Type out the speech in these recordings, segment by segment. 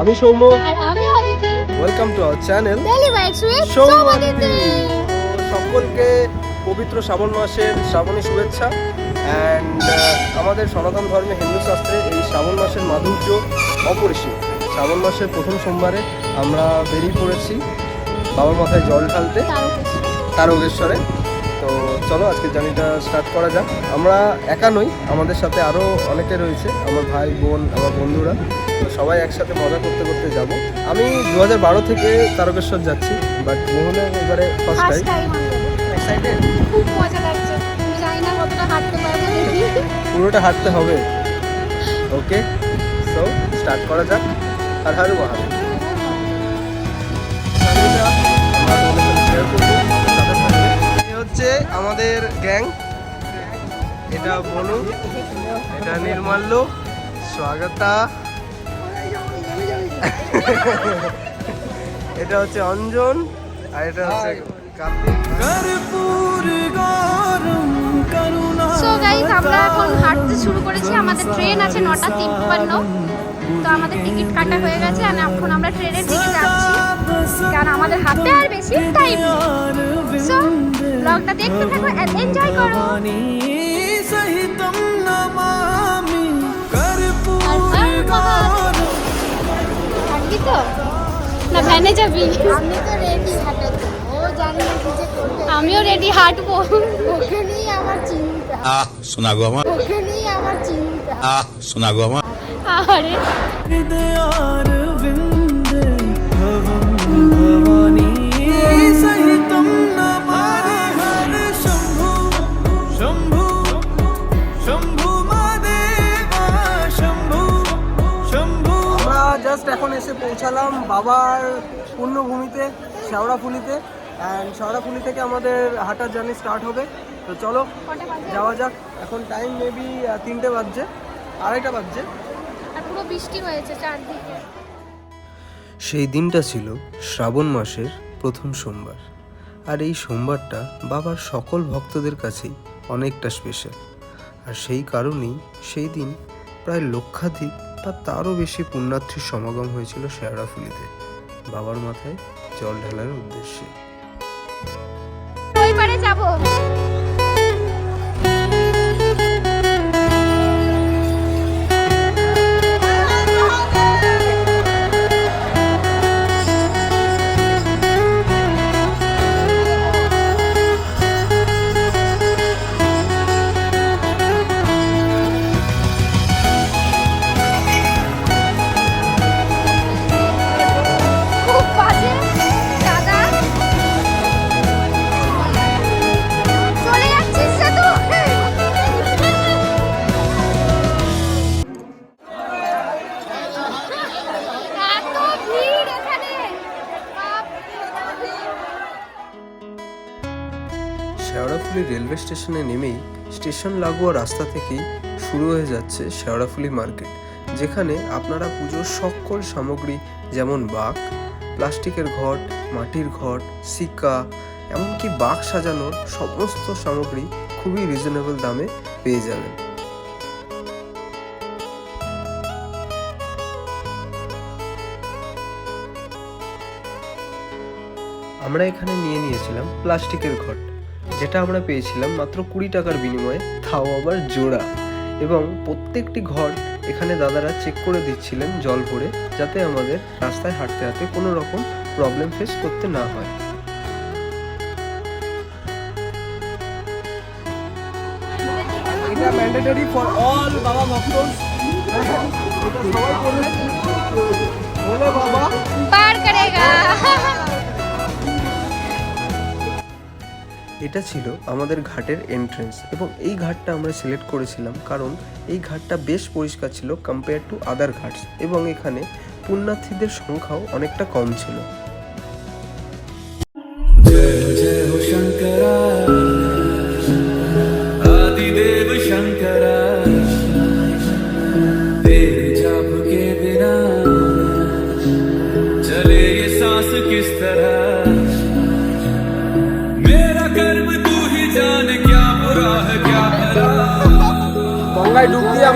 আমি Soumya. Welcome to our channel সকলকে পবিত্র শ্রাবণ মাসের শ্রাবণী শুভেচ্ছা। অ্যান্ড আমাদের সনাতন ধর্মে হিন্দু শাস্ত্রে এই শ্রাবণ মাসের মাধুর্য অপরিসীম। শ্রাবণ মাসের প্রথম সোমবারে আমরা বেরিয়ে পড়েছি বাবার মাথায় জল ঢালতে। তারকেশ্বরে। চলো আজকে জার্নিটা স্টার্ট করা যাক। আমরা একা নই আমাদের সাথে আরও অনেকে রয়েছে আমার ভাই বোন আমার বন্ধুরা। তো সবাই একসাথে মজা করতে করতে যাব। আমি দু হাজার বারো থেকে তারকেশ্বর যাচ্ছি বাট মোহনে এবারে ফার্স্ট টাইম টাইম এক্সাইটেড খুব মজা লাগছে। জানি না কতটা হাঁটতে পুরোটা হাঁটতে হবে। ওকে সো স্টার্ট করা যাক। আর হারু মহাদেব। এই হচ্ছে আমাদের গ্যাং। এটা বনু এটা নির্মাল্য স্বাগতা। এটা হচ্ছে অঞ্জন আর এটা হচ্ছে সো গাইস আমরা এখন হাঁটতে শুরু করেছি। আমাদের ট্রেন আছে নটা তিপ্পান্ন। তো আমাদের টিকিট কাটা হয়ে গেছে আর এখন আমরা ট্রেনের দিকে যাচ্ছি। কারণ আমাদের হাতে আর বেশি টাইম সো ব্লগটা দেখতে থাকো এন্ড এনজয় করো। তো? না ভ্যানে যাবি। আমি তো রেডি হাঁটাতে। ও জানি না কি করবে। আমিও রেডি হাঁটবো। ওখানেই আমার চিন্তা। আহ শোনা গো আমার। ওখানেই আমার চিন্তা। আহ শোনা গো আমার। আরে। পৌঁছালাম বাবার পুণ্যভূমিতে শেওড়াফুলিতে। অ্যান্ড শেওড়াফুলি থেকে আমাদের হাঁটার জার্নি স্টার্ট হবে। তো চলো যাওয়া যাক। এখন টাইম মেবি তিনটে বাজছে আড়াইটা বাজছে। আর পুরো বৃষ্টি হয়েছে চারদিকে। সেই দিনটা ছিল শ্রাবণ মাসের প্রথম সোমবার। আর এই সোমবারটা বাবার সকল ভক্তদের কাছেই অনেকটা স্পেশাল আর সেই কারণেই সেই দিন প্রায় লক্ষাধিক বা তারও বেশি পুণ্যার্থীর সমাগম হয়েছিল শেয়ারাফুলিতে বাবার মাথায় জল ঢালার উদ্দেশ্যে। শেওড়াফুলি রেলওয়ে স্টেশনে নেমেই স্টেশন লাগোয়া রাস্তা থেকেই শুরু হয়ে যাচ্ছে শেওড়াফুলি মার্কেট, যেখানে আপনারা পুজোর সকল সামগ্রী যেমন বাঘ প্লাস্টিকের ঘট, মাটির ঘট, সিক্কা, এমনকি বাঘ সাজানোর সমস্ত সামগ্রী খুবই রিজনেবল দামে পেয়ে যাবেন। আমরা এখানে নিয়ে নিয়েছিলাম প্লাস্টিকের ঘট। যেটা আমরা পেয়েছিলাম মাত্র কুড়ি টাকার বিনিময়ে থাও আবার জোড়া। এবং প্রত্যেকটি ঘর এখানে দাদারা চেক করে দিচ্ছিলেন জল ভরে যাতে আমাদের রাস্তায় হাঁটতে হাঁটতে কোনো রকম প্রবলেম ফেস করতে না হয়। বাবা এটা ছিল আমাদের ঘাটের এন্ট্রেন্স এবং এই ঘাটটা আমরা সিলেক্ট করেছিলাম কারণ এই ঘাটটা বেশ পরিষ্কার ছিল কম্পেয়ার টু আদার ঘাটস এবং এখানে পুণ্যার্থীদের সংখ্যাও অনেকটা কম ছিল। জয় জয়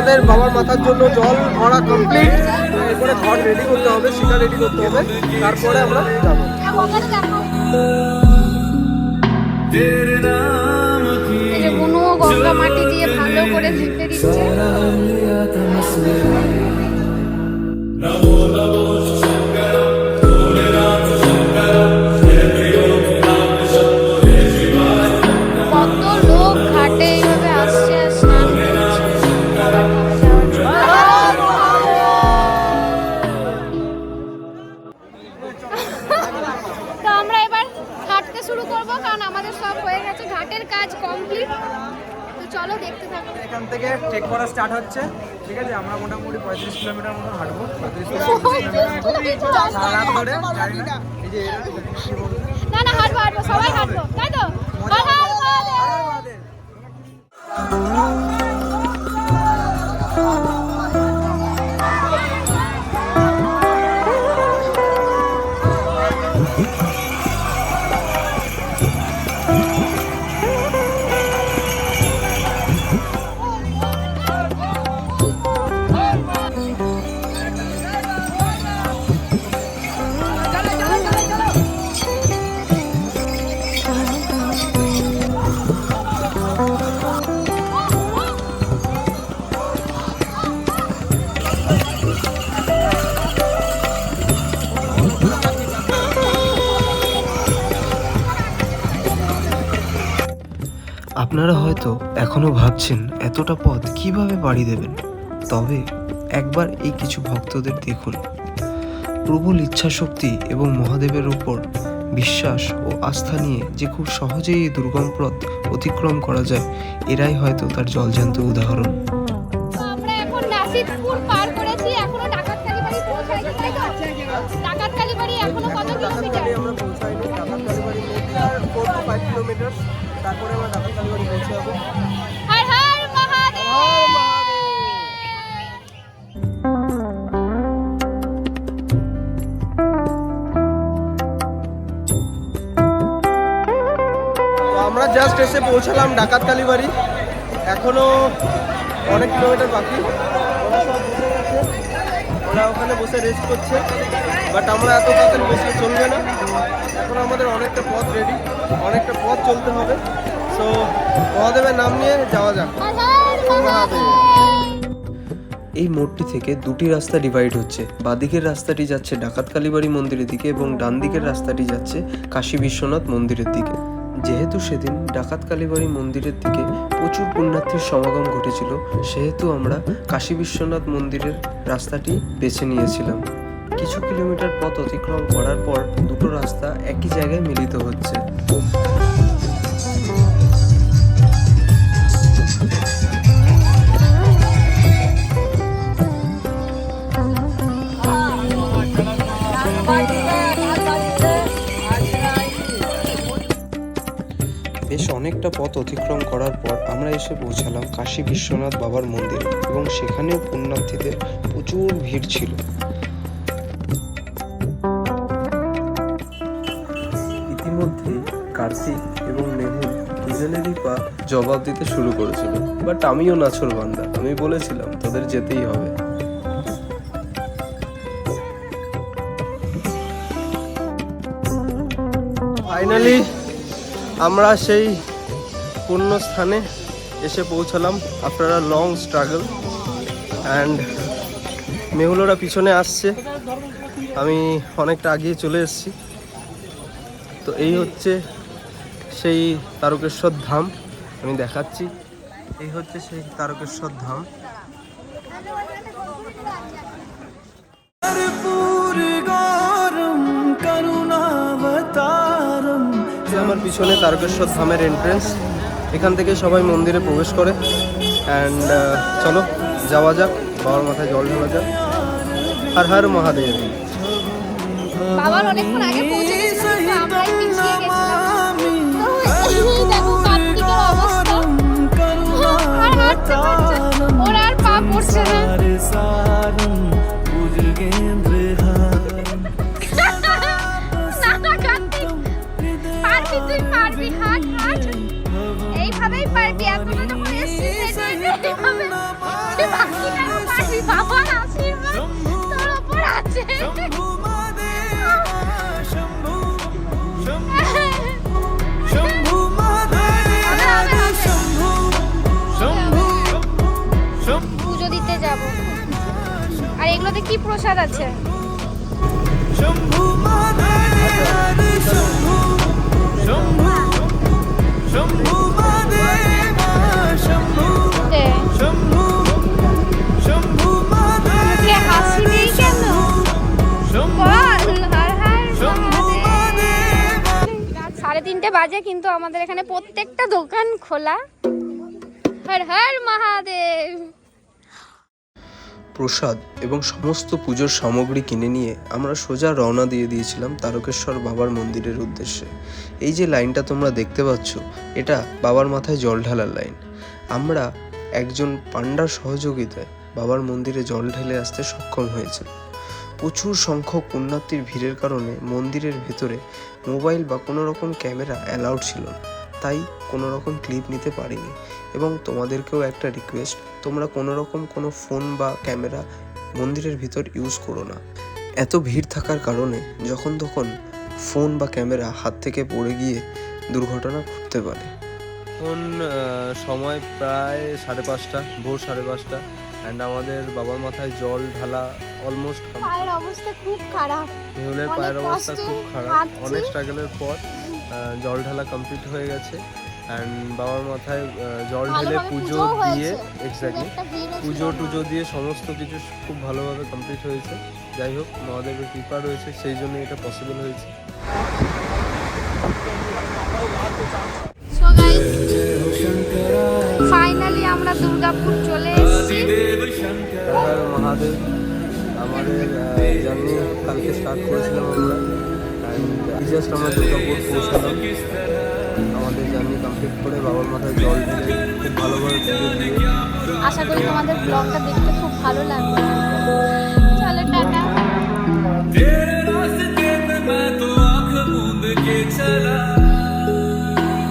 আমাদের বাবার মাথার জন্য জল ভরা কমপ্লিট এরপরে ঘর রেডি করতে হবে সেটা রেডি করতে হবে। তারপরে আমরা যাব। গঙ্গা মাটি দিয়ে ভালো করে লিখতে দিচ্ছে। ঘাটের কাজ কমপ্লিট তো চলো দেখতে থাকো। এখান থেকে ট্রেক করা স্টার্ট হচ্ছে। ঠিক আছে আমরা মোটামুটি পঁয়ত্রিশ কিলোমিটার মতো হাঁটবো। না না হাঁটবো হাঁটবো সবাই হাঁটবো। তাই তো? আপনারা হয়তো এখনও ভাবছেন এতটা পথ কীভাবে পাড়ি দেবেন। তবে একবার এই কিছু ভক্তদের দেখুন। প্রবল ইচ্ছাশক্তি এবং মহাদেবের উপর বিশ্বাস ও আস্থা নিয়ে যে খুব সহজেই এই দুর্গম পথ অতিক্রম করা যায়, এরাই হয়তো তার জলজান্ত উদাহরণ। জাস্ট এসে পৌঁছালাম ডাকাত কালীবাড়ি। এখনও অনেক কিলোমিটার বাকি। ওরা বসে ওখানে বসে রেস্ট করছে। বাট আমরা এত তাড়াতাড়ি বসলে চলবে না। এখন আমাদের অনেকটা পথ রেডি অনেকটা পথ চলতে হবে। সো মহাদেবের নাম নিয়ে যাওয়া যাক। এই মোড়টি থেকে দুটি রাস্তা ডিভাইড হচ্ছে। বাদিকের রাস্তাটি যাচ্ছে ডাকাত কালীবাড়ি মন্দিরের দিকে এবং ডান দিকের রাস্তাটি যাচ্ছে কাশী বিশ্বনাথ মন্দিরের দিকে। যেহেতু সেদিন ডাকাত কালীবাড়ি মন্দিরের দিকে প্রচুর পুণ্যার্থীর সমাগম ঘটেছিল, সেহেতু আমরা কাশী বিশ্বনাথ মন্দিরের রাস্তাটি বেছে নিয়েছিলাম। কিছু কিলোমিটার পথ অতিক্রম করার পর দুটো রাস্তা একই জায়গায় মিলিত হচ্ছে। অনেকটা পথ অতিক্রম করার পর আমরা এসে পৌঁছালাম কাশী বিশ্বনাথ বাবার মন্দিরে এবং সেখানেও পুণ্যার্থীদের প্রচুর ভিড় ছিল। ইতিমধ্যে কার্তিক এবং মেহুল দুজনেরই পা জবাব দিতে শুরু করেছিল। বাট আমিও নাছর বান্দা, আমি বলেছিলাম তাদের যেতেই হবে। ফাইনালি আমরা সেই পূর্ণ স্থানে এসে পৌঁছালাম। আপনারা লং স্ট্রাগল অ্যান্ড মেহুলোরা পিছনে আসছে। আমি অনেকটা আগিয়ে চলে এসেছি। তো এই হচ্ছে সেই তারকেশ্বর ধাম। আমি দেখাচ্ছি। এই হচ্ছে সেই তারকেশ্বর ধাম। আমার পিছনে তারকেশ্বর ধামের এন্ট্রেন্স এখান থেকে সবাই মন্দিরে প্রবেশ করে। অ্যান্ড চলো, যাওয়া যাক, বাবার মাথায় জল ঢালা যাক। হর হর মহাদেব। আর আর আর এগুলোতে কি প্রসাদ আছে? সাড়ে তিনটে বাজে কিন্তু আমাদের এখানে প্রত্যেকটা দোকান খোলা। হর হর মহাদেব। প্রসাদ এবং সমস্ত পুজোর সামগ্রী কিনে নিয়ে আমরা সোজা রওনা দিয়ে দিয়েছিলাম তারকেশ্বর বাবার মন্দিরের উদ্দেশ্যে। এই যে লাইনটা তোমরা দেখতে পাচ্ছ, এটা বাবার মাথায় জল ঢালার লাইন। আমরা একজন পান্ডার সহযোগিতায় বাবার মন্দিরে জল ঢেলে আসতে সক্ষম হয়েছিল প্রচুর সংখ্যক পুণ্যার্থীর ভিড়ের কারণে মন্দিরের ভেতরে মোবাইল বা কোনো রকম ক্যামেরা অ্যালাউড ছিল না। তাই কোনো রকম ক্লিপ নিতে পারিনি। এবং তোমাদেরকেও একটা রিকোয়েস্ট তোমরা কোনো রকম কোনো ফোন বা ক্যামেরা মন্দিরের ভিতর ইউজ করো না। এত ভিড় থাকার কারণে যখন তখন ফোন বা ক্যামেরা হাত থেকে পড়ে গিয়ে দুর্ঘটনা ঘটতে পারে। এখন সময় প্রায় সাড়ে পাঁচটা ভোর সাড়ে পাঁচটা অ্যান্ড আমাদের বাবার মাথায় জল ঢালা অলমোস্ট পায়ের অবস্থা খুব খারাপ। পায়ের অবস্থা খুব খারাপ। অনেক স্ট্রাগলের পর জল ঢালা কমপ্লিট হয়ে গেছে। অ্যান্ড বাবার মাথায় জল ঢেলে পুজো দিয়ে। এক্স্যাক্টলি পুজো টুজো দিয়ে সমস্ত কিছু খুব ভালোভাবে কমপ্লিট হয়েছে। যাই হোক মহাদেবের কৃপা রয়েছে সেই জন্য এটা পসিবল হয়েছে। ফাইনালি আমরা দুর্গাপুর চলে এসেছি। মহাদেব আমাদের জার্নি কালকে স্টার্ট করেছিলাম আমরা। জাস্ট আমরা দুর্গাপুর পৌঁছালাম। আমাদের জার্নি কমপ্লিট করে বাবার মাথায় জল ঢেলে খুব ভালোভাবে আশা করি তোমাদের ব্লগটা দেখতে খুব ভালো লাগবে। चला